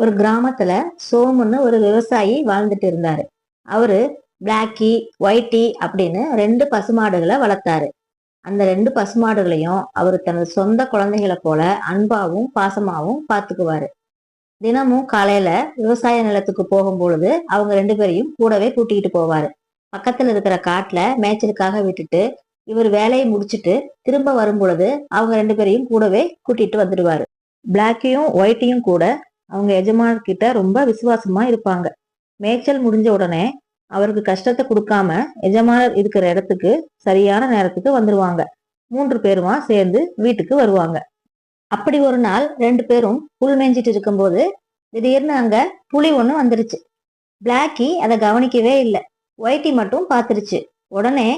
ஒரு கிராமத்துல சோமுன்னு ஒரு விவசாயி வாழ்ந்துட்டு இருந்தாரு. அவரு பிளாக்கி ஒயிட்டி அப்படின்னு ரெண்டு பசுமாடுகளை வளர்த்தாரு. அந்த ரெண்டு பசுமாடுகளையும் அவர் தனது சொந்த குழந்தைகளை போல அன்பாவும் பாசமாவும் பார்த்துக்குவாரு தினமும் காலையில விவசாய நிலத்துக்கு போகும் பொழுது அவங்க ரெண்டு பேரையும் கூடவே கூட்டிகிட்டு போவாரு. பக்கத்துல இருக்கிற காட்டுல மேய்ச்சலுக்காக விட்டுட்டு இவர் வேலையை முடிச்சுட்டு திரும்ப வரும் பொழுது அவங்க ரெண்டு பேரையும் கூடவே கூட்டிட்டு வந்துடுவாரு. பிளாக்கையும் ஒயிட்டையும் கூட அவங்க எஜமானர்கிட்ட ரொம்ப விசுவாசமா இருப்பாங்க. மேய்ச்சல் முடிஞ்ச உடனே அவருக்கு கஷ்டத்தை கொடுக்காம எஜமானர் இருக்கிற இடத்துக்கு சரியான நேரத்துக்கு வந்துருவாங்க. மூன்று பேருமா சேர்ந்து வீட்டுக்கு வருவாங்க. அப்படி ஒரு நாள் ரெண்டு பேரும் புல் மேய்ஞ்சிட்டு இருக்கும்போது திடீர்னு அங்க புலி ஒண்ணு வந்துருச்சு. பிளாக்கி அதை கவனிக்கவே இல்லை. ஒயிட்டி மட்டும் பார்த்துருச்சு உடனே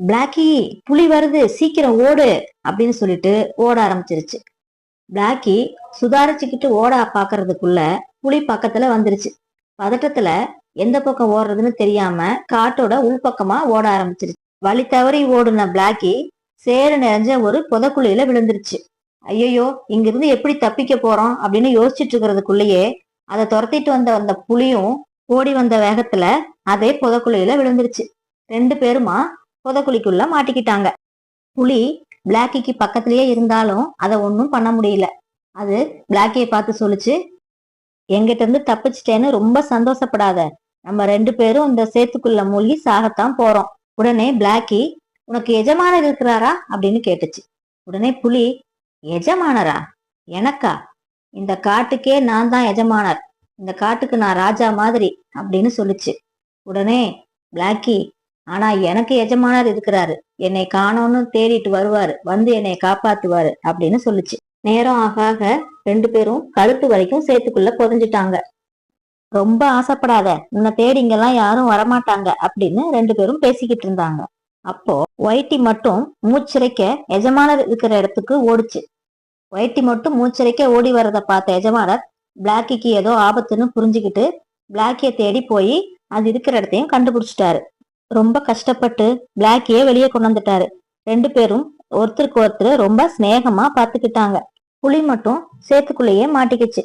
பிளாக்கி புலி வருது சீக்கிரம் ஓடு அப்படின்னு சொல்லிட்டு ஓட ஆரம்பிச்சிருச்சு. பிளாக்கி சுதாரிச்சுக்கிட்டு ஓட பாக்குறதுக்குள்ள புலி பக்கத்துல வந்துருச்சு. பதட்டத்துல எந்த பக்கம் ஓடுறதுன்னு தெரியாம காட்டோட உள்பக்கமா ஓட ஆரம்பிச்சிருச்சு. வழி தவறி ஓடுன பிளாக்கி சேறு நிறைஞ்ச ஒரு புதக்குழியில விழுந்துருச்சு. ஐயோ இங்கிருந்து எப்படி தப்பிக்க போறோம் அப்படின்னு யோசிச்சுட்டு இருக்கிறதுக்குள்ளேயே அதை துரத்திட்டு வந்த அந்த புலியும் ஓடி வந்த வேகத்துல அதே புதக்குழியில விழுந்துருச்சு. ரெண்டு பேருமா புதக்குழிக்குள்ள மாட்டிக்கிட்டாங்க. புலி பிளாக்கிக்கு பக்கத்திலேயே இருந்தாலும் அதை ஒன்றும் பண்ண முடியல. அது பிளாக்கியை பார்த்து சொல்லிச்சு. எங்கிட்ட இருந்து தப்பிச்சிட்டேன்னு ரொம்ப சந்தோஷப்படாத. நம்ம ரெண்டு பேரும் இந்த சேத்துக்குள்ள மூழ்கி சாகத்தான் போறோம். உடனே பிளாக்கி உனக்கு எஜமானர் இருக்கிறாரா? அப்படின்னு கேட்டுச்சு. உடனே புலி எஜமானரா? எனக்கா? இந்த காட்டுக்கே நான் தான் எஜமானர். இந்த காட்டுக்கு நான் ராஜா மாதிரி அப்படின்னு சொல்லுச்சு. உடனே பிளாக்கி ஆனா எனக்கு எஜமானர் இருக்கிறாரு. என்னை காணோன்னு தேடிட்டு வருவாரு. வந்து என்னை காப்பாத்துவாரு அப்படின்னு சொல்லுச்சு. நேரம் ஆக ஆக ரெண்டு பேரும் கழுத்து வரைக்கும் சேத்துக்குள்ள புதஞ்சிட்டாங்க. ரொம்ப ஆசைப்படாத. உன்னை தேடிங்கெல்லாம் யாரும் வரமாட்டாங்க அப்படின்னு ரெண்டு பேரும் பேசிக்கிட்டு இருந்தாங்க. அப்போ ஒயிட்டி மட்டும் மூச்சிறைக்க எஜமானர் இருக்கிற இடத்துக்கு ஓடிச்சு. ஒயிட்டி மட்டும் மூச்சிறைக்க ஓடி வரதை பார்த்த எஜமானர் பிளாக்கிக்கு ஏதோ ஆபத்துன்னு புரிஞ்சுக்கிட்டு பிளாக்கிய தேடி போய் அது இருக்கிற இடத்தையும் கண்டுபிடிச்சிட்டாரு. ரொம்ப கஷ்டப்பட்டு பிளாக்கியே வெளியே கொண்டு வந்துட்டாரு. ரெண்டு பேரும் ஒருத்தருக்கு ஒருத்தர் ரொம்ப சிநேகமா பார்த்துக்கிட்டாங்க. புலி மட்டும் சேத்துக்குள்ளேயே மாட்டிக்கிச்சு.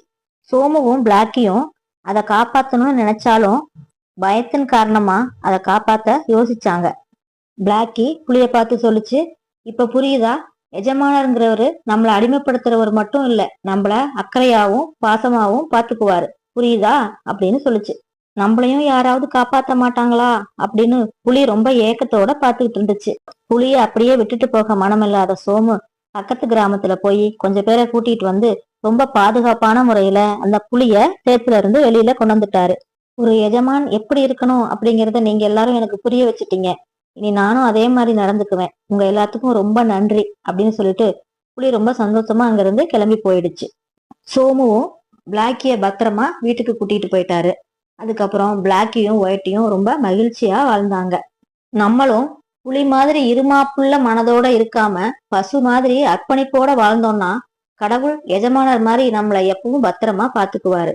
சோமுவும் பிளாக்கியும் அதை காப்பாத்தணும்னு நினைச்சாலும் பயத்தின் காரணமா அதை காப்பாத்த யோசிச்சாங்க. பிளாக்கி புளிய பார்த்து சொல்லுச்சு இப்ப புரியுதா? எஜமானருங்கிறவரு நம்மள அடிமைப்படுத்துறவர் மட்டும் இல்ல நம்மள அக்கறையாவும் பாசமாவும் பாத்துக்குவாரு புரியுதா? அப்படின்னு சொல்லுச்சு. நம்மளையும் யாராவது காப்பாத்த மாட்டாங்களா? அப்படின்னு புலி ரொம்ப ஏக்கத்தோட பாத்துக்கிட்டு இருந்துச்சு. புலிய அப்படியே விட்டுட்டு போக மனமில்லாத சோமு பக்கத்து கிராமத்துல போய் கொஞ்சம் பேரை கூட்டிட்டு வந்து ரொம்ப பாதுகாப்பான முறையில அந்த புளிய சேத்துல இருந்து வெளியில கொண்டு வந்துட்டாரு ஒரு எஜமான் எப்படி இருக்கணும் அப்படிங்கறத நீங்க எல்லாரும் எனக்கு புரிய வச்சுட்டீங்க. இனி நானும் அதே மாதிரி நடந்துக்குவேன். உங்க எல்லாத்துக்கும் ரொம்ப நன்றி அப்படின்னு சொல்லிட்டு புலி ரொம்ப சந்தோஷமா அங்கிருந்து கிளம்பி போயிடுச்சு. சோமுவும் பிளாக்கிய பத்திரமா வீட்டுக்கு கூட்டிட்டு போயிட்டாரு. அதுக்கப்புறம் பிளாக்கையும் ஒயிட்டையும் ரொம்ப மகிழ்ச்சியா வாழ்ந்தாங்க. நம்மளும் புலி மாதிரி இருமாப்புள்ள மனதோட இருக்காம பசு மாதிரி அர்ப்பணிப்போட வாழ்ந்தோம்னா கடவுள் எஜமானர் மாதிரி நம்மளை எப்பவும் பத்திரமா பாத்துக்குவாரு